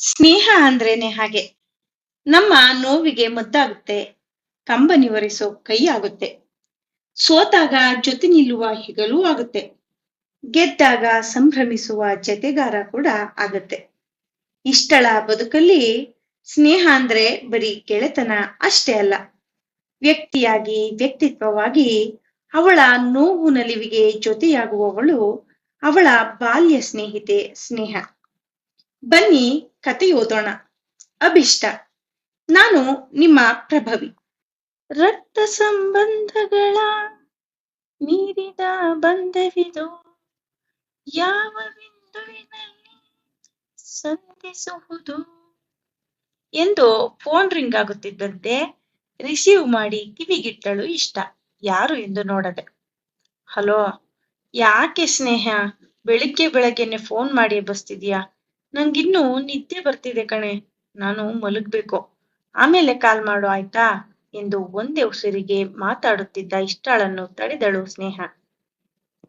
ಸ್ನೇಹ ಅಂದ್ರೇನೆ ಹಾಗೆ. ನಮ್ಮ ನೋವಿಗೆ ಮುದ್ದಾಗುತ್ತೆ ಕಂಬನಿವರಿಸೋ ಕೈ ಆಗುತ್ತೆ. ಸೋತಾಗ ಜೊತೆ ನಿಲ್ಲುವ ಹೆಗಲೂ ಆಗುತ್ತೆ. ಗೆದ್ದಾಗ ಸಂಭ್ರಮಿಸುವ ಜತೆಗಾರ ಕೂಡ ಆಗತ್ತೆ. ಇಷ್ಟಳ ಬದುಕಲ್ಲಿ ಸ್ನೇಹ ಅಂದ್ರೆ ಬರೀ ಗೆಳೆತನ ಅಷ್ಟೇ ಅಲ್ಲ. ವ್ಯಕ್ತಿಯಾಗಿ, ವ್ಯಕ್ತಿತ್ವವಾಗಿ ಅವಳ ನೋವು ನಲಿವಿಗೆ ಜೊತೆಯಾಗುವವಳು ಅವಳ ಬಾಲ್ಯ ಸ್ನೇಹಿತೆ ಸ್ನೇಹ. ಬನ್ನಿ ಕತೆ ಓದೋಣ. ಅಭಿಷ್ಟ. ನಾನು ನಿಮ್ಮ ಪ್ರಭವಿ. ರಕ್ತ ಸಂಬಂಧಗಳ ಮೀರಿದ ಬಂಧವಿದು ಯಾವ ಬಿಂದುವಿನಲ್ಲಿ ಸಂಧಿಸುವುದು ಎಂದು ಫೋನ್ ರಿಂಗ್ ಆಗುತ್ತಿದ್ದಂತೆ ರಿಸೀವ್ ಮಾಡಿ ಕಿವಿಗಿಟ್ಟಳು ಇಷ್ಟ. ಯಾರು ಎಂದು ನೋಡದೆ. ಹಲೋ, ಯಾಕೆ ಸ್ನೇಹ? ಬೆಳಿಗ್ಗೆ ಬೆಳಗ್ಗೆನೆ ಫೋನ್ ಮಾಡಿ ಎಬ್ಬಿಸ್ತಿದ್ಯಾ? ನಂಗಿನ್ನೂ ನಿದ್ದೆ ಬರ್ತಿದೆ ಕಣೆ. ನಾನು ಮಲಗ್ಬೇಕು. ಆಮೇಲೆ ಕಾಲ್ ಮಾಡು, ಆಯ್ತಾ? ಎಂದು ಒಂದೇ ಉಸಿರಿಗೆ ಮಾತಾಡುತ್ತಿದ್ದ ಇಷ್ಟಾಳನ್ನು ತಡೆದಳು ಸ್ನೇಹ.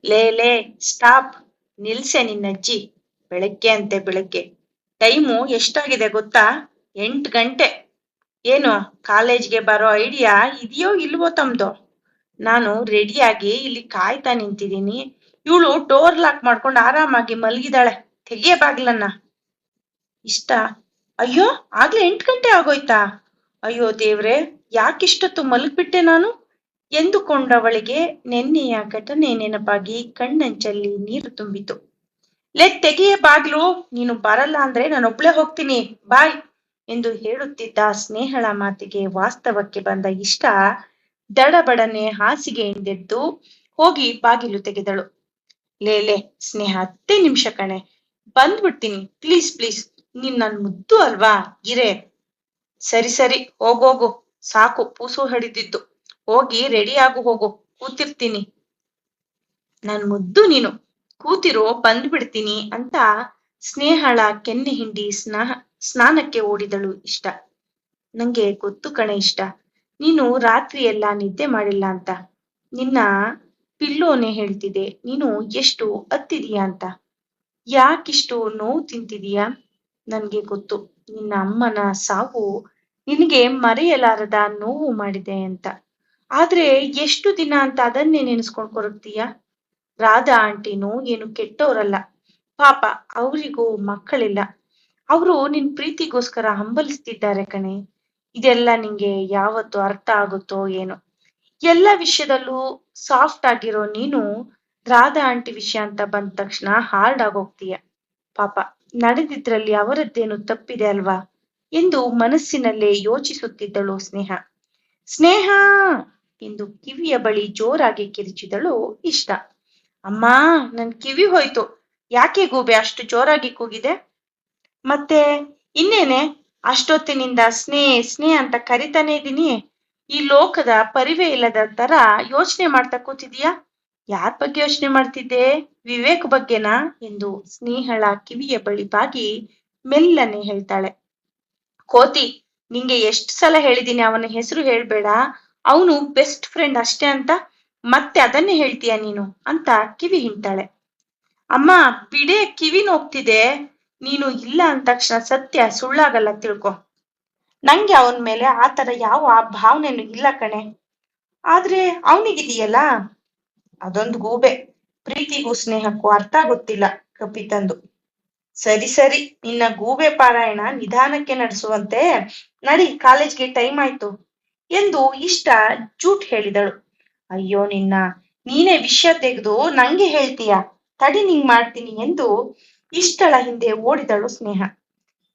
ಲೇ ಲೇ, ಸ್ಟಾಪ್. ನಿಲ್ಸೆ ನಿನ್ನಜ್ಜಿ ಬೆಳಗ್ಗೆ ಅಂತೆ ಬೆಳಗ್ಗೆ. ಟೈಮು ಎಷ್ಟಾಗಿದೆ ಗೊತ್ತಾ? ಎಂಟು ಗಂಟೆ. ಏನು, ಕಾಲೇಜ್ಗೆ ಬರೋ ಐಡಿಯಾ ಇದೆಯೋ ಇಲ್ವೋ ತಮ್ದು? ನಾನು ರೆಡಿಯಾಗಿ ಇಲ್ಲಿ ಕಾಯ್ತಾ ನಿಂತಿದ್ದೀನಿ. ಇವಳು ಡೋರ್ ಲಾಕ್ ಮಾಡ್ಕೊಂಡು ಆರಾಮಾಗಿ ಮಲಗಿದಾಳೆ ತೆಗಿಯ ಬಾಗ್ಲನ್ನ. ಇಷ್ಟ? ಅಯ್ಯೋ, ಆಗ್ಲೇ ಎಂಟು ಗಂಟೆ ಆಗೋಯ್ತಾ? ಅಯ್ಯೋ ದೇವ್ರೆ, ಯಾಕಿಷ್ಟೊತ್ತು ಮಲಗ್ಬಿಟ್ಟೆ ನಾನು? ಎಂದುಕೊಂಡವಳಿಗೆ ನೆನ್ನೆಯ ಘಟನೆ ನೆನಪಾಗಿ ಕಣ್ಣಂಚಲ್ಲಿ ನೀರು ತುಂಬಿತು. ಲೇ, ತೆಗೆಯ ಬಾಗ್ಲು, ನೀನು ಬರಲ್ಲ ಅಂದ್ರೆ ನಾನೊಬ್ಳೆ ಹೋಗ್ತೀನಿ, ಬಾಯ್ ಎಂದು ಹೇಳುತ್ತಿದ್ದ ಸ್ನೇಹಳ ಮಾತಿಗೆ ವಾಸ್ತವಕ್ಕೆ ಬಂದ ಇಷ್ಟ, ದಡಬಡನೆ ಹಾಸಿಗೆಯಿಂದೆದ್ದು ಹೋಗಿ ಬಾಗಿಲು ತೆಗೆದಳು. ಲೇಲೆ ಸ್ನೇಹ, ಹತ್ತೇ ನಿಮಿಷ ಕಣೆ, ಬಂದ್ಬಿಡ್ತೀನಿ, ಪ್ಲೀಸ್ ಪ್ಲೀಸ್ ನೀನ್ ನನ್ ಮುದ್ದು ಅಲ್ವಾ? ಗಿರೆ ಸರಿ ಸರಿ ಹೋಗೋಗು ಸಾಕು, ಪೂಸು ಹಿಡಿದಿದ್ದು. ಹೋಗಿ ರೆಡಿ ಆಗು, ಹೋಗು. ಕೂತಿರ್ತೀನಿ. ನನ್ ಮುದ್ದು ನೀನು. ಕೂತಿರೋ, ಬಂದ್ಬಿಡ್ತೀನಿ ಅಂತ ಸ್ನೇಹಳ ಕೆನ್ನೆ ಹಿಂಡಿ ಸ್ನಾ ಸ್ನಾನಕ್ಕೆ ಓಡಿದಳು ಇಷ್ಟ. ನಂಗೆ ಗೊತ್ತು ಕಣೆ ಇಷ್ಟ. ನೀನು ರಾತ್ರಿ ಎಲ್ಲ ನಿದ್ದೆ ಮಾಡಿಲ್ಲ ಅಂತ. ನಿನ್ನ ಪಿಲ್ಲೋನೆ ಹೇಳ್ತಿದೆ. ನೀನು ಎಷ್ಟು ಅತ್ತಿದೀಯ ಅಂತ. ಯಾಕಿಷ್ಟು ನೋವು ತಿಂತಿದೀಯ? ನನ್ಗೆ ಗೊತ್ತು. ನಿನ್ನ ಅಮ್ಮನ ಸಾವು ನಿನಗೆ ಮರೆಯಲಾರದ ನೋವು ಮಾಡಿದೆ ಅಂತ. ಆದ್ರೆ ಎಷ್ಟು ದಿನ ಅಂತ ಅದನ್ನೇ ನೆನೆಸ್ಕೊಂಡ್ ಕೊರಗ್ತೀಯ? ರಾಧಾ ಆಂಟಿನೂ ಏನು ಕೆಟ್ಟವರಲ್ಲ ಪಾಪ, ಅವರಿಗೂ ಮಕ್ಕಳಿಲ್ಲ. ಅವರು ನಿನ್ ಪ್ರೀತಿಗೋಸ್ಕರ ಹಂಬಲಿಸ್ತಿದ್ದಾರೆ ಕಣೆ. ಇದೆಲ್ಲ ನಿಂಗೆ ಯಾವತ್ತು ಅರ್ಥ ಆಗುತ್ತೋ ಏನೋ. ಎಲ್ಲ ವಿಷಯದಲ್ಲೂ ಸಾಫ್ಟ್ ಆಗಿರೋ ನೀನು ರಾಧಾ ಆಂಟಿ ವಿಷಯ ಅಂತ ಬಂದ ತಕ್ಷಣ ಹಾರ್ಡ್ ಆಗೋಗ್ತೀಯ. ಪಾಪ. ನಡೆದಿದ್ರಲ್ಲಿ ಅವರದ್ದೇನು ತಪ್ಪಿದೆ ಅಲ್ವಾ? ಎಂದು ಮನಸ್ಸಿನಲ್ಲೇ ಯೋಚಿಸುತ್ತಿದ್ದಳು ಸ್ನೇಹ. ಸ್ನೇಹ! ಎಂದು ಕಿವಿಯ ಬಳಿ ಜೋರಾಗಿ ಕಿರಿಚಿದಳು ಇಷ್ಟ. ಅಮ್ಮ, ನನ್ ಕಿವಿ ಹೋಯ್ತು. ಯಾಕೆ ಗೂಬೆ ಅಷ್ಟು ಜೋರಾಗಿ ಕೂಗಿದೆ? ಮತ್ತೆ, ಇನ್ನೇನೆ, ಅಷ್ಟೊತ್ತಿನಿಂದ ಸ್ನೇಹ ಸ್ನೇಹ ಅಂತ ಕರಿತಾನೆ ಇದ್ದೀನಿ ಈ ಲೋಕದ ಪರಿವೇ ಇಲ್ಲದ ತರ ಯೋಚನೆ ಮಾಡ್ತಾ ಕೂತಿದೀಯಾ? ಯಾರ ಬಗ್ಗೆ ಯೋಚನೆ ಮಾಡ್ತಿದ್ದೆ? ವಿವೇಕ್ ಬಗ್ಗೆನಾ? ಎಂದು ಸ್ನೇಹಳ ಕಿವಿಯ ಬಳಿ ಬಾಗಿ ಮೆಲ್ಲನೆ ಹೇಳ್ತಾಳೆ. ಕೋತಿ, ನಿಂಗೆ ಎಷ್ಟು ಸಲ ಹೇಳಿದೀನಿ ಅವನ ಹೆಸರು ಹೇಳ್ಬೇಡ. ಅವನು ಬೆಸ್ಟ್ ಫ್ರೆಂಡ್ ಅಷ್ಟೇ ಅಂತ ಮತ್ತೆ ಅದನ್ನೇ ಹೇಳ್ತೀಯ ನೀನು ಅಂತ ಕಿವಿ ಹಿಂತಾಳೆ ಅಮ್ಮ, ಬಿಡೆ ಕಿವಿ ನೋಗ್ತಿದೆ ನೀನು ಇಲ್ಲ ಅಂದ ತಕ್ಷಣ ಸತ್ಯ ಸುಳ್ಳಾಗಲ್ಲ ತಿಳ್ಕೊ. ನಂಗೆ ಅವನ ಮೇಲೆ ಆತರ ಯಾವ ಭಾವನೆನೂ ಇಲ್ಲ ಕಣೆ. ಆದ್ರೆ ಅವನಿಗಿದೆಯಲ್ಲ? ಅದೊಂದು ಗೂಬೆ. ಪ್ರೀತಿಗೂ ಸ್ನೇಹಕ್ಕೂ ಅರ್ಥ ಗೊತ್ತಿಲ್ಲ ಕಪಿತಂದು ಸರಿ ಸರಿ, ನಿನ್ನ ಗೂಬೆ ಪಾರಾಯಣ ನಿಧಾನಕ್ಕೆ ನಡೆಸುವಂತೆ ನಡಿ, ಕಾಲೇಜ್ಗೆ ಟೈಮ್ ಆಯ್ತು ಎಂದು ಇಷ್ಟ ಜೂಟ್ ಹೇಳಿದಳು. ಅಯ್ಯೋ, ನಿನ್ನ, ನೀನೇ ವಿಷಯ ತೆಗೆದು ನಂಗೆ ಹೇಳ್ತೀಯ? ತಡಿ, ನಿಂಗ್ ಮಾಡ್ತೀನಿ ಎಂದು ಇಷ್ಟಳ ಹಿಂದೆ ಓಡಿದಳು ಸ್ನೇಹ.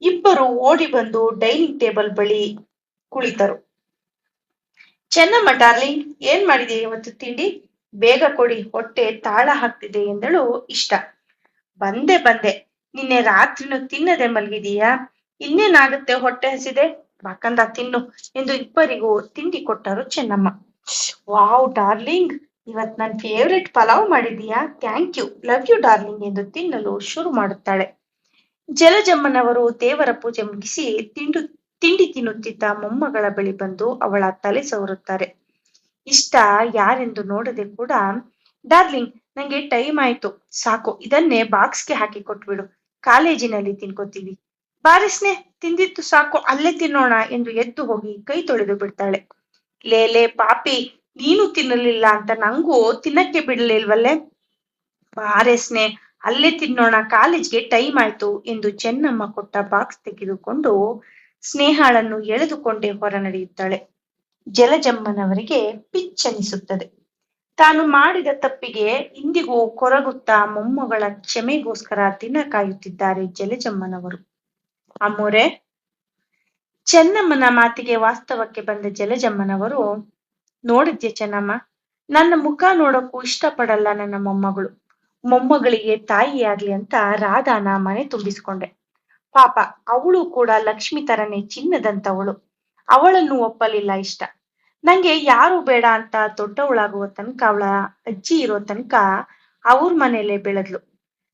ಇಬ್ಬರು ಓಡಿ ಬಂದು ಡೈನಿಂಗ್ ಟೇಬಲ್ ಬಳಿ ಕುಳಿತರು. ಚೆನ್ನಮ್ಮ ಡಾರ್ಲಿಂಗ್, ಏನ್ ಮಾಡಿದೆ ಇವತ್ತು ತಿಂಡಿ? ಬೇಗ ಕೊಡಿ, ಹೊಟ್ಟೆ ತಾಳ ಹಾಕ್ತಿದೆ ಎಂದಳು ಇಷ್ಟ. ಬಂದೆ ಬಂದೆ. ನಿನ್ನೆ ರಾತ್ರಿನೂ ತಿನ್ನದೆ ಮಲಗಿದೀಯಾ? ಇನ್ನೇನಾಗುತ್ತೆ? ಹೊಟ್ಟೆ ಹಸಿದೆ? ಬಾಕಂದ ತಿನ್ನು ಎಂದು ಇಬ್ಬರಿಗೂ ತಿಂಡಿ ಕೊಟ್ಟರು ಚೆನ್ನಮ್ಮ. Wow, darling. ಇವತ್ ನನ್ favourite pulao ಮಾಡಿದೀಯಾ? Thank you. Love you, darling ಎಂದು ತಿನ್ನಲು ಶುರು ಮಾಡುತ್ತಾಳೆ. ಜಲಜಮ್ಮನವರು ದೇವರ ಪೂಜೆ ಮುಗಿಸಿ ತಿಂಡು, ತಿಂಡಿ ತಿನ್ನುತ್ತಿದ್ದ ಮೊಮ್ಮಗಳ ಬಳಿ ಬಂದು ಅವಳ ತಲೆ ಸವರುತ್ತಾರೆ. ಇಷ್ಟ ಯಾರೆಂದು ನೋಡದೆ ಕೂಡ ಡಾರ್ಲಿಂಗ್ ನಂಗೆ ಟೈಮ್ ಆಯ್ತು. ಸಾಕು. ಇದನ್ನೇ ಬಾಕ್ಸ್ಗೆ ಹಾಕಿ ಕೊಟ್ಬಿಡು. ಕಾಲೇಜಿನಲ್ಲಿ ತಿನ್ಕೋತೀವಿ. ಬಾರಿಸ್ನೆ ತಿಂದಿತ್ತು ಸಾಕು. ಅಲ್ಲೇ ತಿನ್ನೋಣ ಎಂದು ಎದ್ದು ಹೋಗಿ ಕೈ ತೊಳೆದು ಬಿಡ್ತಾಳೆ. ಲೇಲೆ ಪಾಪಿ, ನೀನು ತಿನ್ನಲಿಲ್ಲ ಅಂತ ನಂಗೂ ತಿನ್ನಕ್ಕೆ ಬಿಡಲಿಲ್ವಲ್ಲೇ ಬಾರಿಸ್ನೆ ಅಲ್ಲೇ ತಿನ್ನೋಣ. ಕಾಲೇಜ್ಗೆ ಟೈಮ್ ಆಯ್ತು ಎಂದು ಚೆನ್ನಮ್ಮ ಕೊಟ್ಟ ಬಾಕ್ಸ್ ತೆಗೆದುಕೊಂಡು ಸ್ನೇಹಾಳನ್ನು ಎಳೆದುಕೊಂಡೇ ಹೊರ ನಡೆಯುತ್ತಾಳೆ ಜಲಜಮ್ಮನವರಿಗೆ ಪಿಚ್ಚನಿಸುತ್ತದೆ. ತಾನು ಮಾಡಿದ ತಪ್ಪಿಗೆ ಇಂದಿಗೂ ಕೊರಗುತ್ತಾ ಮೊಮ್ಮಗಳ ಕ್ಷಮೆಗೋಸ್ಕರ ದಿನ ಕಾಯುತ್ತಿದ್ದಾರೆ ಜಲಜಮ್ಮನವರು. ಅಮ್ಮೋರೆ, ಚೆನ್ನಮ್ಮನ ಮಾತಿಗೆ ವಾಸ್ತವಕ್ಕೆ ಬಂದ ಜಲಜಮ್ಮನವರು, ನೋಡಿದ್ಯ ಚೆನ್ನಮ್ಮ? ನನ್ನ ಮುಖ ನೋಡಕ್ಕೂ ಇಷ್ಟಪಡಲ್ಲ ನನ್ನ ಮೊಮ್ಮಗಳು. ಮೊಮ್ಮಗಳಿಗೆ ತಾಯಿಯಾಗ್ಲಿ ಅಂತ ರಾಧಾನ ಮನೆ ತುಂಬಿಸ್ಕೊಂಡೆ. ಪಾಪ, ಅವಳು ಕೂಡ ಲಕ್ಷ್ಮಿ ತರನೇ ಚಿನ್ನದಂತವಳು. ಅವಳನ್ನು ಒಪ್ಪಲಿಲ್ಲ ಇಷ್ಟ. ನಂಗೆ ಯಾರು ಬೇಡ ಅಂತ ದೊಡ್ಡವಳಾಗುವ ತನಕ, ಅವಳ ಅಜ್ಜಿ ಇರೋ ತನಕ ಅವ್ರ ಮನೇಲೆ ಬೆಳೆದ್ಲು.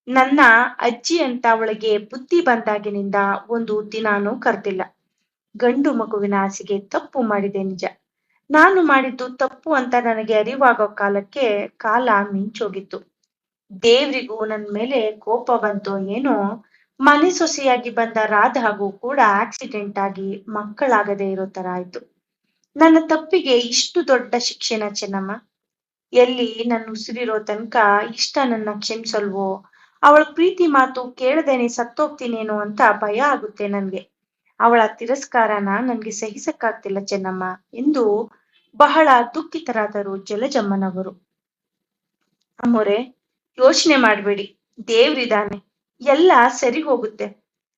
ನನ್ನ ಅಜ್ಜಿ ಅಂತ ಅವಳಿಗೆ ಬುದ್ಧಿ ಬಂದಾಗಿನಿಂದ ಒಂದು ದಿನಾನೂ ಕರೆದಿಲ್ಲ. ಗಂಡು ಮಗುವಿನ ಆಸೆಗೆ ತಪ್ಪು ಮಾಡಿದೆ ನಿಜ. ನಾನು ಮಾಡಿದ್ದು ತಪ್ಪು ಅಂತ ನನಗೆ ಅರಿವಾಗೋ ಕಾಲಕ್ಕೆ ಕಾಲ ಮಿಂಚೋಗಿತ್ತು. ದೇವ್ರಿಗೂ ನನ್ ಮೇಲೆ ಕೋಪ ಬಂತೋ ಏನೋ ಮನೆ ಸೊಸೆಯಾಗಿ ಬಂದ ರಾಧಾಗೂ ಕೂಡ ಆಕ್ಸಿಡೆಂಟ್ ಆಗಿ ಮಕ್ಕಳಾಗದೇ ಇರೋ ತರ ಆಯ್ತು. ನನ್ನ ತಪ್ಪಿಗೆ ಇಷ್ಟು ದೊಡ್ಡ ಶಿಕ್ಷೆನ ಚೆನ್ನಮ್ಮ? ಎಲ್ಲಿ ನನ್ನ ಉಸಿರಿರೋ ತನಕ ಇಷ್ಟ ನನ್ನ ಕ್ಷಮಿಸಲ್ವೋ? ಅವಳ ಪ್ರೀತಿ ಮಾತು ಕೇಳದೇನೆ ಸತ್ತೋಗ್ತೀನೇನೋ ಅಂತ ಭಯ ಆಗುತ್ತೆ ನನ್ಗೆ. ಅವಳ ತಿರಸ್ಕಾರನ ನನ್ಗೆ ಸಹಿಸಕ್ಕಾಗ್ತಿಲ್ಲ ಚೆನ್ನಮ್ಮ ಎಂದು ಬಹಳ ದುಃಖಿತರಾದರು ಜಲಜಮ್ಮನವರು. ಅಮ್ಮೋರೆ, ಯೋಚನೆ ಮಾಡ್ಬೇಡಿ. ದೇವ್ರಿದಾನೆ ಎಲ್ಲ ಸರಿ ಹೋಗುತ್ತೆ.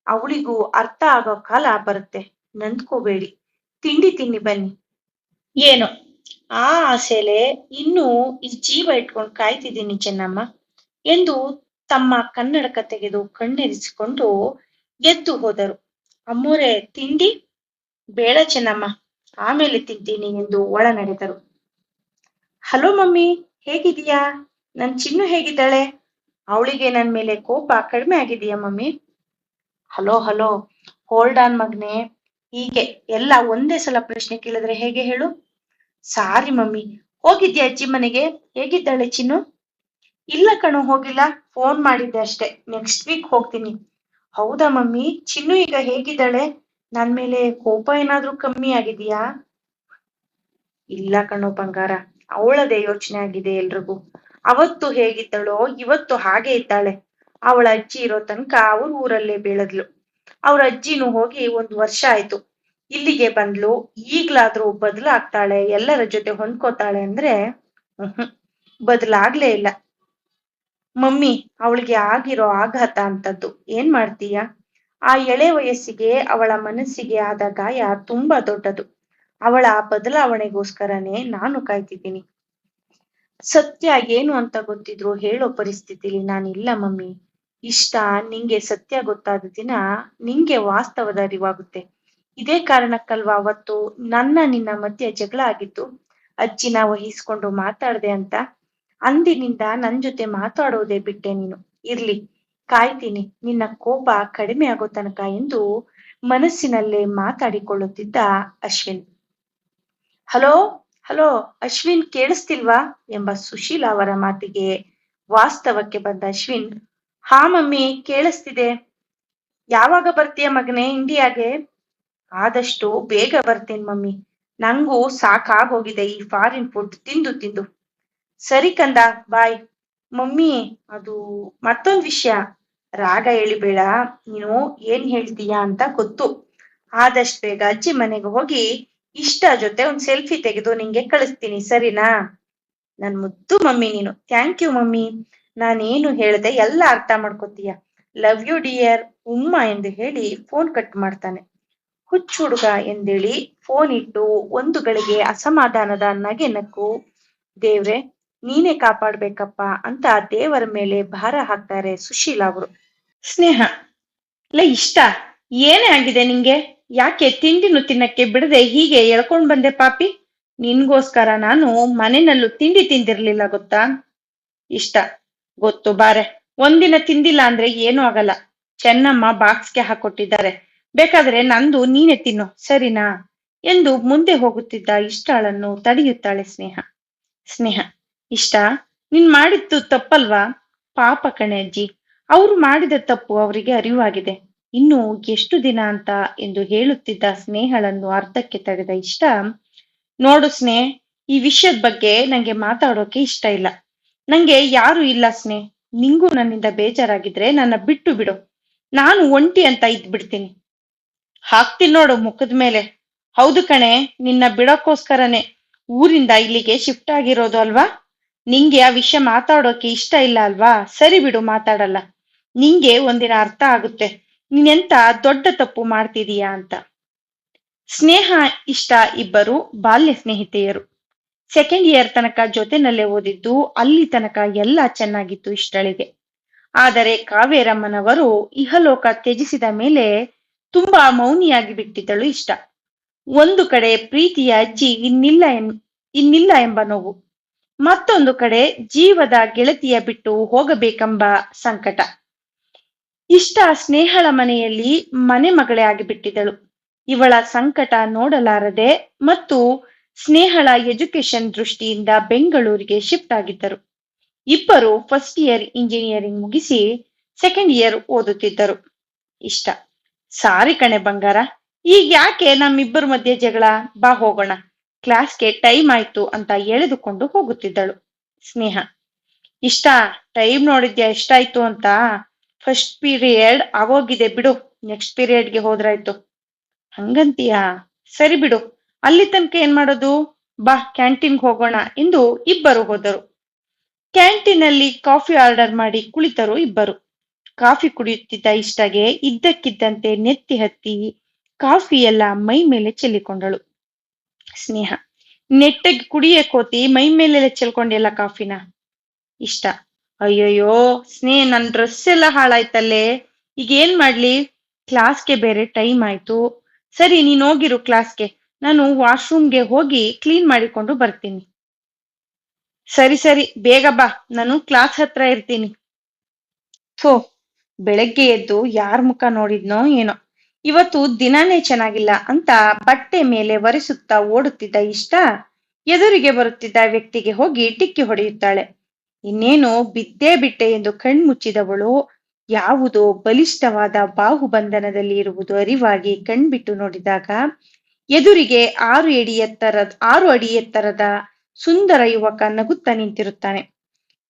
ಅವಳಿಗೂ ಅರ್ಥ ಆಗೋ ಕಾಲ ಬರುತ್ತೆ. ನಂದ್ಕೋಬೇಡಿ. ತಿಂಡಿ ತಿನ್ನಿ ಬನ್ನಿ. ಏನು? ಆ ಆಸೆಲೆ ಇನ್ನೂ ಈ ಜೀವ ಇಟ್ಕೊಂಡು ಕಾಯ್ತಿದ್ದೀನಿ ಚೆನ್ನಮ್ಮ. ಎಂದು ತಮ್ಮ ಕನ್ನಡಕ ತೆಗೆದು ಕಣ್ಣೆರಿಸಿಕೊಂಡು ಎದ್ದು ಹೋದರು. ಅಮ್ಮೋರೆ, ತಿಂಡಿ? ಬೇಡ ಚೆನ್ನಮ್ಮ. ಆಮೇಲೆ ತಿಂತೀನಿ ಎಂದು ಒಳ ನಡೆದರು ಹಲೋ ಮಮ್ಮಿ ಹೇಗಿದೀಯಾ ನನ್ ಚಿನ್ನು ಹೇಗಿದ್ದಾಳೆ? ಅವಳಿಗೆ ನನ್ ಮೇಲೆ ಕೋಪ ಕಡಿಮೆ ಆಗಿದೆಯಾ mummy? Hello hello hold on ಮಗ್ನೆ. ಹೀಗೆ ಎಲ್ಲ ಒಂದೇ ಸಲ ಪ್ರಶ್ನೆ ಕೇಳಿದ್ರೆ ಹೇಗೆ ಹೇಳು? Sorry mummy. ಹೋಗಿದ್ಯಾ ಅಜ್ಜಿ ಮನೆಗೆ? ಹೇಗಿದ್ದಾಳೆ ಚಿನ್ನು? ಇಲ್ಲ ಕಣು, ಹೋಗಿಲ್ಲ. ಫೋನ್ ಮಾಡಿದ್ದೆ ಅಷ್ಟೇ. ನೆಕ್ಸ್ಟ್ ವೀಕ್ ಹೋಗ್ತೀನಿ. ಹೌದಾ ಮಮ್ಮಿ? ಚಿನ್ನು ಈಗ ಹೇಗಿದ್ದಾಳೆ? ನನ್ ಮೇಲೆ ಕೋಪ ಏನಾದ್ರೂ ಕಮ್ಮಿ ಆಗಿದೆಯಾ ಇಲ್ಲ ಕಣೋ, ಬಂಗಾರ. ಅವಳದೇ ಯೋಚನೆ ಆಗಿದೆ ಎಲ್ರಿಗೂ. ಅವತ್ತು ಹೇಗಿದ್ದಳೋ, ಇವತ್ತು ಹಾಗೆ ಇದ್ದಾಳೆ. ಅವಳ ಅಜ್ಜಿ ಇರೋ ತನಕ ಅವ್ರ ಊರಲ್ಲೇ ಬೆಳೆದ್ಲು. ಅವ್ರ ಅಜ್ಜಿನೂ ಹೋಗಿ ಒಂದ್ ವರ್ಷ ಆಯ್ತು. ಇಲ್ಲಿಗೆ ಬಂದ್ಲು, ಈಗ್ಲಾದ್ರೂ ಬದಲಾಗ್ತಾಳೆ, ಎಲ್ಲರ ಜೊತೆ ಹೊಂದ್ಕೋತಾಳೆ ಅಂದ್ರೆ, ಹ್ಮ್ ಬದಲಾಗ್ಲೇ ಇಲ್ಲ. ಮಮ್ಮಿ, ಅವಳಿಗೆ ಆಗಿರೋ ಆಘಾತ ಅಂತದ್ದು, ಏನ್ ಮಾಡ್ತೀಯ? ಆ ಎಳೆ ವಯಸ್ಸಿಗೆ, ಅವಳ ಮನಸ್ಸಿಗೆ ಆದ ಗಾಯ ತುಂಬಾ ದೊಡ್ಡದು. ಅವಳ ಬದಲಾವಣೆಗೋಸ್ಕರನೇ ನಾನು ಕಾಯ್ತಿದ್ದೀನಿ. ಸತ್ಯ ಏನು ಅಂತ ಗೊತ್ತಿದ್ರು ಹೇಳೋ ಪರಿಸ್ಥಿತಿಲಿ ನಾನಿಲ್ಲ ಮಮ್ಮಿ. ಇಷ್ಟ ನಿಂಗೆ ಸತ್ಯ ಗೊತ್ತಾದ ದಿನ ನಿಂಗೆ ವಾಸ್ತವದ ಅರಿವಾಗುತ್ತೆ. ಇದೇ ಕಾರಣಕ್ಕಲ್ವಾ ಅವತ್ತು ನನ್ನ ನಿನ್ನ ಮಧ್ಯೆ ಜಗಳ ಆಗಿತ್ತು ಅಜ್ಜಿನ ವಹಿಸ್ಕೊಂಡು ಮಾತಾಡ್ದೆ ಅಂತ? ಅಂದಿನಿಂದ ನನ್ ಜೊತೆ ಮಾತಾಡೋದೇ ಬಿಟ್ಟೆ ನೀನು. ಇರ್ಲಿ, ಕಾಯ್ತೀನಿ. ನಿನ್ನ ಕೋಪ ಕಡಿಮೆ ಆಗೋ ತನಕ ಎಂದು ಮನಸ್ಸಿನಲ್ಲೇ ಮಾತಾಡಿಕೊಳ್ಳುತ್ತಿದ್ದ ಅಶ್ವಿನ್. ಹಲೋ? ಹಲೋ, ಅಶ್ವಿನ್ ಕೇಳಿಸ್ತಿಲ್ವಾ? ಎಂಬ ಸುಶೀಲ ಅವರ ಮಾತಿಗೆ ವಾಸ್ತವಕ್ಕೆ ಬಂದ ಅಶ್ವಿನ್, ಹಾ ಮಮ್ಮಿ, ಕೇಳಿಸ್ತಿದೆ. ಯಾವಾಗ ಬರ್ತೀಯ ಮಗನೇ ಇಂಡಿಯಾಗೆ? ಆದಷ್ಟು ಬೇಗ ಬರ್ತೀನಿ ಮಮ್ಮಿ. ನಂಗೂ ಸಾಕಾಗೋಗಿದೆ ಈ ಫಾರಿನ್ ಫುಡ್ ತಿಂದು ತಿಂದು. ಸರಿ ಕಂದ, ಬಾಯ್. ಮಮ್ಮಿ, ಅದು ಮತ್ತೊಂದ್ ವಿಷಯ. ರಾಗ ಹೇಳಿಬೇಡ ನೀನು ಏನ್ ಹೇಳ್ತೀಯಾ ಅಂತ ಗೊತ್ತು. ಆದಷ್ಟು ಬೇಗ ಅಜ್ಜಿ ಮನೆಗೆ ಹೋಗಿ ಇಷ್ಟ ಜೊತೆ ಒಂದ್ ಸೆಲ್ಫಿ ತೆಗೆದು ನಿಂಗೆ ಕಳಿಸ್ತೀನಿ, ಸರಿನಾ? ನನ್ ಮುದ್ದು ಮಮ್ಮಿ ನೀನು. Thank you mummy. ನಾನೇನು ಹೇಳ್ದೆ ಎಲ್ಲ ಅರ್ಥ ಮಾಡ್ಕೋತೀಯ. ಲವ್ ಯು ಡಿಯರ್ ಉಮ್ಮ ಎಂದು ಹೇಳಿ ಫೋನ್ ಕಟ್ ಮಾಡ್ತಾನೆ. ಹುಚ್ಚು ಹುಡುಗ ಎಂದೇಳಿ ಫೋನ್ ಇಟ್ಟು ಒಂದು ಗಳಿಗೆ ಅಸಮಾಧಾನದ ನಗೆ ನಕ್ಕು, ದೇವ್ರೆ, ನೀನೇ ಕಾಪಾಡ್ಬೇಕಪ್ಪ ಅಂತ ದೇವರ ಮೇಲೆ ಭಾರ ಹಾಕ್ತಾರೆ ಸುಶೀಲ ಅವರು. ಸ್ನೇಹ ಇಲ್ಲ ಇಷ್ಟ, ಏನೇ ಆಗಿದೆ ನಿಂಗೆ? ಯಾಕೆ ತಿಂಡಿನು ತಿನ್ನಕ್ಕೆ ಬಿಡದೆ ಹೀಗೆ ಎಳ್ಕೊಂಡ್ ಬಂದೆ ಪಾಪಿ? ನಿನ್ಗೋಸ್ಕರ ನಾನು ಮನೆಯಲ್ಲೂ ತಿಂಡಿ ತಿಂದಿರ್ಲಿಲ್ಲ ಗೊತ್ತಾ? ಇಷ್ಟ. ಗೊತ್ತು ಬಾರೆ. ಒಂದಿನ ತಿಂದಿಲ್ಲ ಅಂದ್ರೆ ಏನೂ ಆಗಲ್ಲ. ಚೆನ್ನಮ್ಮ ಬಾಕ್ಸ್ಗೆ ಹಾಕೊಟ್ಟಿದ್ದಾರೆ. ಬೇಕಾದ್ರೆ ನಂದು ನೀನೆ ತಿನ್ನು, ಸರಿನಾ? ಎಂದು ಮುಂದೆ ಹೋಗುತ್ತಿದ್ದ ಇಷ್ಟಾಳನ್ನು ತಡೆಯುತ್ತಾಳೆ ಸ್ನೇಹ. ಸ್ನೇಹ, ಇಷ್ಟ? ನೀನ್ ಮಾಡಿದ್ದು ತಪ್ಪಲ್ವಾ? ಪಾಪ ಕಣೆ ಅಜ್ಜಿ ಅವ್ರು ಮಾಡಿದ ತಪ್ಪು ಅವರಿಗೆ ಅರಿವಾಗಿದೆ. ಇನ್ನು ಎಷ್ಟು ದಿನ ಅಂತ ಎಂದು ಹೇಳುತ್ತಿದ್ದ ಸ್ನೇಹಳನ್ನು ಅರ್ಧಕ್ಕೆ ತಡೆದ ಇಷ್ಟ? ನೋಡು ಸ್ನೇಹ, ಈ ವಿಷಯದ ಬಗ್ಗೆ ನಂಗೆ ಮಾತಾಡೋಕೆ ಇಷ್ಟ ಇಲ್ಲ. ನಂಗೆ ಯಾರು ಇಲ್ಲ ಸ್ನೇಹ. ನಿಂಗೂ ನನ್ನಿಂದ ಬೇಜಾರಾಗಿದ್ರೆ ನನ್ನ ಬಿಟ್ಟು ಬಿಡು. ನಾನು ಒಂಟಿ ಅಂತ ಇದ್ ಬಿಡ್ತೀನಿ ಹಾಕ್ತೀನಿ ನೋಡು ಮುಖದ ಮೇಲೆ. ಹೌದು ಕಣೆ, ನಿನ್ನ ಬಿಡೋಕ್ಕೋಸ್ಕರನೇ ಊರಿಂದ ಇಲ್ಲಿಗೆ ಶಿಫ್ಟ್ ಆಗಿರೋದು ಅಲ್ವಾ? ನಿಂಗೆ ಆ ವಿಷಯ ಮಾತಾಡೋಕೆ ಇಷ್ಟ ಇಲ್ಲ ಅಲ್ವಾ? ಸರಿ ಬಿಡು, ಮಾತಾಡಲ್ಲ. ನಿಂಗೆ ಒಂದಿನ ಅರ್ಥ ಆಗುತ್ತೆ. ನೀನೆಂತ ದೊಡ್ಡ ತಪ್ಪು ಮಾಡ್ತಿದೀಯಾ ಅಂತ. ಸ್ನೇಹ ಇಷ್ಟ ಇಬ್ಬರು ಬಾಲ್ಯ ಸ್ನೇಹಿತೆಯರು. ಸೆಕೆಂಡ್ ಇಯರ್ ತನಕ ಜೊತೆನಲ್ಲೇ ಓದಿದ್ದು ಅಲ್ಲಿ ತನಕ ಎಲ್ಲ ಚೆನ್ನಾಗಿತ್ತು ಇಷ್ಟಳಿಗೆ. ಆದರೆ ಕಾವೇರಮ್ಮನವರು ಇಹಲೋಕ ತ್ಯಜಿಸಿದ ಮೇಲೆ ತುಂಬಾ ಮೌನಿಯಾಗಿ ಬಿಟ್ಟಿದ್ದಳು ಇಷ್ಟ. ಒಂದು ಕಡೆ ಪ್ರೀತಿಯ ಅಜ್ಜಿ ಇನ್ನಿಲ್ಲ ಇನ್ನಿಲ್ಲ ಎಂಬ ನೋವು. ಮತ್ತೊಂದು ಕಡೆ ಜೀವದ ಗೆಳತಿಯ ಬಿಟ್ಟು ಹೋಗಬೇಕೆಂಬ ಸಂಕಟ. ಇಷ್ಟ ಸ್ನೇಹಳ ಮನೆಯಲ್ಲಿ ಮನೆ ಮಗಳೇ ಆಗಿಬಿಟ್ಟಿದ್ದಳು ಇವಳ ಸಂಕಟ ನೋಡಲಾರದೆ ಮತ್ತು ಸ್ನೇಹಳ ಎಜುಕೇಶನ್ ದೃಷ್ಟಿಯಿಂದ ಬೆಂಗಳೂರಿಗೆ ಶಿಫ್ಟ್ ಆಗಿದ್ದರು. ಇಬ್ಬರು ಫಸ್ಟ್ ಇಯರ್ ಇಂಜಿನಿಯರಿಂಗ್ ಮುಗಿಸಿ ಸೆಕೆಂಡ್ ಇಯರ್ ಓದುತ್ತಿದ್ದರು. ಇಷ್ಟ. ಸಾರಿ ಕಣೆ ಬಂಗಾರ. ಈಗ ಯಾಕೆ ನಮ್ಮಿಬ್ಬರ ಮಧ್ಯೆ ಜಗಳ? ಬಾ ಹೋಗೋಣ. ಕ್ಲಾಸ್ಗೆ ಟೈಮ್ ಆಯ್ತು ಅಂತ ಎಳೆದುಕೊಂಡು ಹೋಗುತ್ತಿದ್ದಳು ಸ್ನೇಹ. ಇಷ್ಟ, ಟೈಮ್ ನೋಡಿದ್ಯಾ ಎಷ್ಟಾಯ್ತು ಅಂತ ಫಸ್ಟ್ ಪೀರಿಯಡ್ ಆಗೋಗಿದೆ ಬಿಡು. ನೆಕ್ಸ್ಟ್ ಪೀರಿಯಡ್ಗೆ ಹೋದ್ರಾಯ್ತು. ಹಂಗಂತೀಯಾ? ಸರಿ ಬಿಡು. ಅಲ್ಲಿ ತನಕ ಏನ್ ಮಾಡೋದು? ಬಾ ಕ್ಯಾಂಟೀನ್ಗೆ ಹೋಗೋಣ ಎಂದು ಇಬ್ಬರು ಹೋದರು. ಕ್ಯಾಂಟೀನಲ್ಲಿ ಕಾಫಿ ಆರ್ಡರ್ ಮಾಡಿ ಕುಳಿತರು ಇಬ್ಬರು. ಕಾಫಿ ಕುಡಿಯುತ್ತಿದ್ದ ಇಷ್ಟಗೆ ಇದ್ದಕ್ಕಿದ್ದಂತೆ ನೆತ್ತಿ ಹತ್ತಿ ಕಾಫಿ ಎಲ್ಲ ಮೈ ಮೇಲೆ ಚೆಲ್ಲಿಕೊಂಡಳು. ಸ್ನೇಹ, ನೆಟ್ಟಗೆ ಕುಡಿಯಕ್ ಕೋತಿ ಮೈ ಮೇಲೆಲ್ಲ ಚೆಲ್ಕೊಂಡೆಲ್ಲ ಕಾಫಿನ? ಇಷ್ಟ. ಅಯ್ಯಯ್ಯೋ, ಸ್ನೇಹ, ನನ್ ಡ್ರೆಸ್ ಎಲ್ಲ ಹಾಳಾಯ್ತಲ್ಲೇ. ಈಗ ಏನ್ ಮಾಡ್ಲಿ? ಕ್ಲಾಸ್ಗೆ ಬೇರೆ ಟೈಮ್ ಆಯ್ತು. ಸರಿ, ನೀನ್ ಹೋಗಿರು ಕ್ಲಾಸ್ಗೆ ನಾನು ವಾಶ್ರೂಮ್ಗೆ ಹೋಗಿ ಕ್ಲೀನ್ ಮಾಡಿಕೊಂಡು ಬರ್ತೀನಿ. ಸರಿ ಸರಿ, ಬೇಗ ಬಾ. ನಾನು ಕ್ಲಾಸ್ ಹತ್ರ ಇರ್ತೀನಿ. ಹೋ ಬೆಳಗ್ಗೆ ಎದ್ದು ಯಾರ್ ಮುಖ ನೋಡಿದ್ನೋ ಏನೋ. ಇವತ್ತು ದಿನಾನೇ ಚೆನ್ನಾಗಿಲ್ಲ ಅಂತ ಬಟ್ಟೆ ಮೇಲೆ ಒರೆಸುತ್ತಾ ಓಡುತ್ತಿದ್ದ ಇಷ್ಟ, ಎದುರಿಗೆ ಬರುತ್ತಿದ್ದ ವ್ಯಕ್ತಿಗೆ ಹೋಗಿ ಟಿಕ್ಕಿ ಹೊಡೆಯುತ್ತಾಳೆ. ಇನ್ನೇನು ಬಿದ್ದೇ ಬಿಟ್ಟೆ ಎಂದು ಕಣ್ಮುಚ್ಚಿದವಳು, ಯಾವುದೋ ಬಲಿಷ್ಠವಾದ ಬಾಹುಬಂಧನದಲ್ಲಿ ಇರುವುದು ಅರಿವಾಗಿ ಕಣ್ಬಿಟ್ಟು ನೋಡಿದಾಗ, ಎದುರಿಗೆ ಆರು ಅಡಿ ಎತ್ತರದ, ಆರು ಅಡಿ ಎತ್ತರದ ಸುಂದರ ಯುವಕ ನಗುತ್ತಾ ನಿಂತಿರುತ್ತಾನೆ.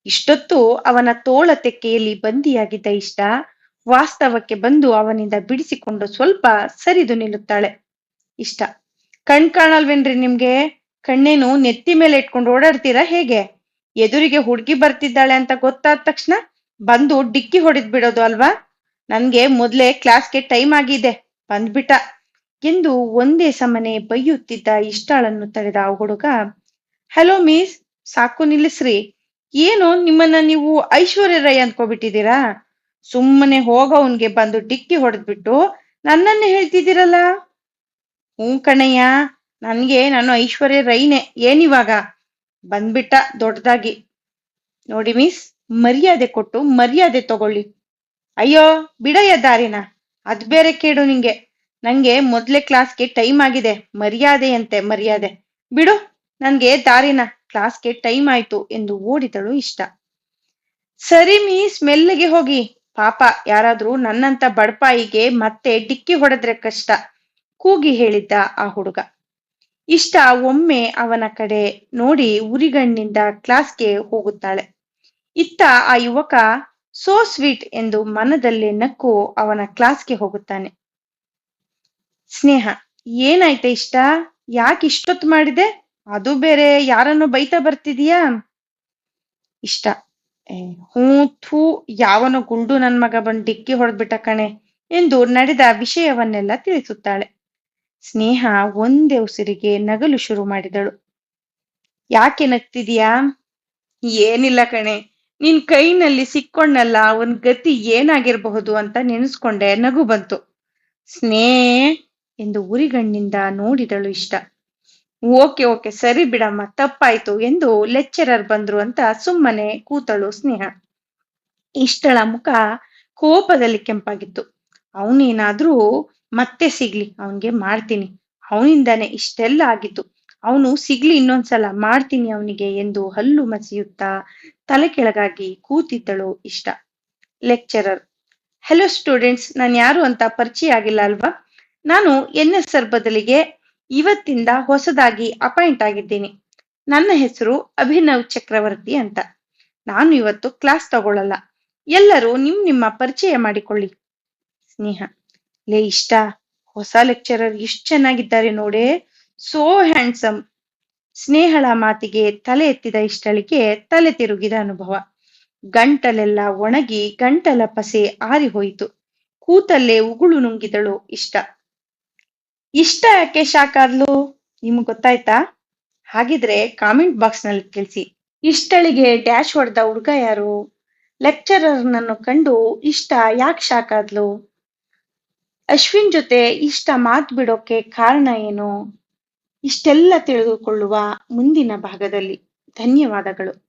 ಇಷ್ಟೊತ್ತು ಅವನ ತೋಳ ತೆಕ್ಕೆಯಲ್ಲಿ ಬಂದಿಯಾಗಿದ್ದ ಇಷ್ಟ ವಾಸ್ತವಕ್ಕೆ ಬಂದು ಅವನಿಂದ ಬಿಡಿಸಿಕೊಂಡು ಸ್ವಲ್ಪ ಸರಿದು ನಿಲ್ಲುತ್ತಾಳೆ. ಇಷ್ಟ. ಕಣ್ ಕಾಣಲ್ವೇನ್ರಿ ನಿಮ್ಗೆ? ಕಣ್ಣೇನು ನೆತ್ತಿ ಮೇಲೆ ಇಟ್ಕೊಂಡು ಓಡಾಡ್ತೀರಾ ಹೇಗೆ? ಎದುರಿಗೆ ಹುಡುಗಿ ಬರ್ತಿದ್ದಾಳೆ ಅಂತ ಗೊತ್ತಾದ ತಕ್ಷಣ ಬಂದು ಡಿಕ್ಕಿ ಹೊಡೆದ್ ಬಿಡೋದು ಅಲ್ವಾ? ನನ್ಗೆ ಮೊದ್ಲೇ ಕ್ಲಾಸ್ಗೆ ಟೈಮ್ ಆಗಿದೆ, ಬಂದ್ಬಿಟ್ಟ. ಎಂದು ಒಂದೇ ಸಮನೆ ಬೈಯುತ್ತಿದ್ದ ಇಷ್ಟಾಳನ್ನು ತಡೆದ ಆ ಹುಡುಗ. ಹಲೋ ಮಿಸ್, ಸಾಕು ನಿಲ್ಲಿಸ್ರಿ. ಏನು ನಿಮ್ಮನ್ನ ನೀವು ಐಶ್ವರ್ಯ ರೈ ಅಂದ್ಕೊಬಿಟ್ಟಿದ್ದೀರಾ ಸುಮ್ಮನೆ ಹೋಗವನ್ಗೆ ಬಂದು ಡಿಕ್ಕಿ ಹೊಡೆದ್ಬಿಟ್ಟು ನನ್ನನ್ನೇ ಹೇಳ್ತಿದ್ದೀರಲ್ಲ? ಹ್ಞೂ ಕಣಯ್ಯ, ನನ್ಗೆ ನಾನು ಐಶ್ವರ್ಯ ರೈನೆ ಏನಿವಾಗ ಬಂದ್ಬಿಟ್ಟ ದೊಡ್ಡದಾಗಿ. ನೋಡಿ ಮಿಸ್ ಮರ್ಯಾದೆ ಕೊಟ್ಟು ಮರ್ಯಾದೆ ತಗೊಳ್ಳಿ. ಅಯ್ಯೋ, ಬಿಡಯ್ಯ ದಾರಿನ. ಅದ್ ಬೇರೆ ಕೇಡು ನಿಂಗೆ. ನಂಗೆ ಮೊದ್ಲೇ ಕ್ಲಾಸ್ಗೆ ಟೈಮ್ ಆಗಿದೆ. ಮರ್ಯಾದೆಯಂತೆ ಮರ್ಯಾದೆ. ಬಿಡು, ನನ್ಗೆ ದಾರಿನ. ಕ್ಲಾಸ್ಗೆ ಟೈಮ್ ಆಯ್ತು ಎಂದು ಓಡಿದಳು ಇಷ್ಟ. ಸರಿ ಮೀಸ್ ಮೆಲ್ಲಿಗೆ ಹೋಗಿ. ಪಾಪ, ಯಾರಾದ್ರೂ ನನ್ನಂತ ಬಡಪಾಯಿಗೆ ಮತ್ತೆ ಡಿಕ್ಕಿ ಹೊಡೆದ್ರೆ ಕಷ್ಟ. ಕೂಗಿ ಹೇಳಿದ್ದ ಆ ಹುಡುಗ. ಇಷ್ಟ ಒಮ್ಮೆ ಅವನ ಕಡೆ ನೋಡಿ ಉರಿಗಣ್ಣಿಂದ ಕ್ಲಾಸ್ಗೆ ಹೋಗುತ್ತಾಳೆ. ಇತ್ತ ಆ ಯುವಕ, ಸೋ ಸ್ವೀಟ್ ಎಂದು ಮನದಲ್ಲೇ ನಕ್ಕು ಅವನ ಕ್ಲಾಸ್ಗೆ ಹೋಗುತ್ತಾನೆ. ಸ್ನೇಹ, ಏನಾಯ್ತೆ ಇಷ್ಟ? ಯಾಕೆ ಇಷ್ಟೊತ್ತು ಮಾಡಿದೆ? ಅದು ಬೇರೆ, ಯಾರನ್ನು ಬೈತಾ ಬರ್ತಿದೀಯಾ? ಇಷ್ಟ ಹ್ಞೂ, ಥೂ, ಯಾವನೋ ಗುಂಡು ನನ್ ಮಗ ಬಂದು ಡಿಕ್ಕಿ ಹೊಡೆದ್ಬಿಟ್ಟ ಕಣೆ ಎಂದು ನಡೆದ ವಿಷಯವನ್ನೆಲ್ಲ ತಿಳಿಸುತ್ತಾಳೆ. ಸ್ನೇಹ ಒಂದೇ ಉಸಿರಿಗೆ ನಗಲು ಶುರು ಮಾಡಿದಳು. ಯಾಕೆ ನಗ್ತಿದೀಯಾ? ಏನಿಲ್ಲ ಕಣೆ. ನಿನ್ ಕೈನಲ್ಲಿ ಸಿಕ್ಕೊಂಡಲ್ಲ ಅವನ್ ಗತಿ ಏನಾಗಿರಬಹುದು ಅಂತ ನೆನೆಸ್ಕೊಂಡೆ ನಗು ಬಂತು. ಸ್ನೇ ಎಂದು ಉರಿಗಣ್ಣಿಂದ ನೋಡಿದಳು ಇಷ್ಟ. ಓಕೆ ಓಕೆ, ಸರಿ ಬಿಡಮ್ಮ, ತಪ್ಪಾಯ್ತು ಎಂದು ಲೆಕ್ಚರರ್ ಬಂದ್ರು ಅಂತ ಸುಮ್ಮನೆ ಕೂತಳು ಸ್ನೇಹ. ಇಷ್ಟಳ ಮುಖ ಕೋಪದಲ್ಲಿ ಕೆಂಪಾಗಿತ್ತು. ಅವನೇನಾದ್ರೂ ಮತ್ತೆ ಸಿಗ್ಲಿ, ಅವನ್ಗೆ ಮಾಡ್ತೀನಿ. ಅವನಿಂದಾನೆ ಇಷ್ಟೆಲ್ಲ ಆಗಿತ್ತು ಅವನು ಸಿಗ್ಲಿ ಇನ್ನೊಂದ್ಸಲ, ಮಾಡ್ತೀನಿ ಅವನಿಗೆ ಎಂದು ಹಲ್ಲು ಮಸಿಯುತ್ತಾ ತಲೆ ಕೆಳಗಾಗಿ ಕೂತಿದ್ದಳು ಇಷ್ಟ. ಲೆಕ್ಚರರ್ ಹೆಲೋ ಸ್ಟೂಡೆಂಟ್ಸ್ ನಾನು ಯಾರು ಅಂತ ಪರಿಚಯ ಆಗಿಲ್ಲ ಅಲ್ವಾ? ನಾನು ಎನ್ ಎಸ್ ಆರ್ ಬದಲಿಗೆ ಇವತ್ತಿಂದ ಹೊಸದಾಗಿ ಅಪಾಯಿಂಟ್ ಆಗಿದ್ದೀನಿ. ನನ್ನ ಹೆಸರು ಅಭಿನವ್ ಚಕ್ರವರ್ತಿ ಅಂತ. ನಾನು ಇವತ್ತು ಕ್ಲಾಸ್ ತಗೊಳ್ಳಲ್ಲ. ಎಲ್ಲರೂ ನಿಮ್ ನಿಮ್ಮ ಪರಿಚಯ ಮಾಡಿಕೊಳ್ಳಿ. ಸ್ನೇಹ ಲೇ ಇಷ್ಟ, ಹೊಸ ಲೆಕ್ಚರರ್ ಎಷ್ಟು ಚೆನ್ನಾಗಿದ್ದಾರೆ ನೋಡೆ. ಸೋ ಹ್ಯಾಂಡ್ಸಮ್ ಸ್ನೇಹಳ ಮಾತಿಗೆ ತಲೆ ಎತ್ತಿದ ಇಷ್ಟಳಿಗೆ ತಲೆ ತಿರುಗಿದ ಅನುಭವ. ಗಂಟಲೆಲ್ಲ ಒಣಗಿ ಗಂಟಲ ಪಸೆ ಆರಿ ಹೋಯಿತು. ಕೂತಲ್ಲೇ ಉಗುಳು ನುಂಗಿದಳು ಇಷ್ಟ. ಇಷ್ಟ ಯಾಕೆ ಶಾಕ್ ಆದ್ಲು? ನಿಮ್ಗೆ ಗೊತ್ತಾಯ್ತಾ? ಹಾಗಿದ್ರೆ ಕಾಮೆಂಟ್ ಬಾಕ್ಸ್ನಲ್ಲಿ ತಿಳಿಸಿ. ಇಷ್ಟಳಿಗೆ ಡ್ಯಾಶ್ ಹೊಡೆದ ಹುಡುಗ ಯಾರು? ಲೆಕ್ಚರರ್ನನ್ನು ಕಂಡು ಇಷ್ಟ ಯಾಕೆ ಶಾಕ್ ಅಶ್ವಿನ್ ಜೊತೆ ಇಷ್ಟ ಮಾತ್ ಬಿಡೋಕೆ ಕಾರಣ ಏನು? ಇಷ್ಟೆಲ್ಲ ತಿಳಿದುಕೊಳ್ಳುವ ಮುಂದಿನ ಭಾಗದಲ್ಲಿ ಧನ್ಯವಾದಗಳು.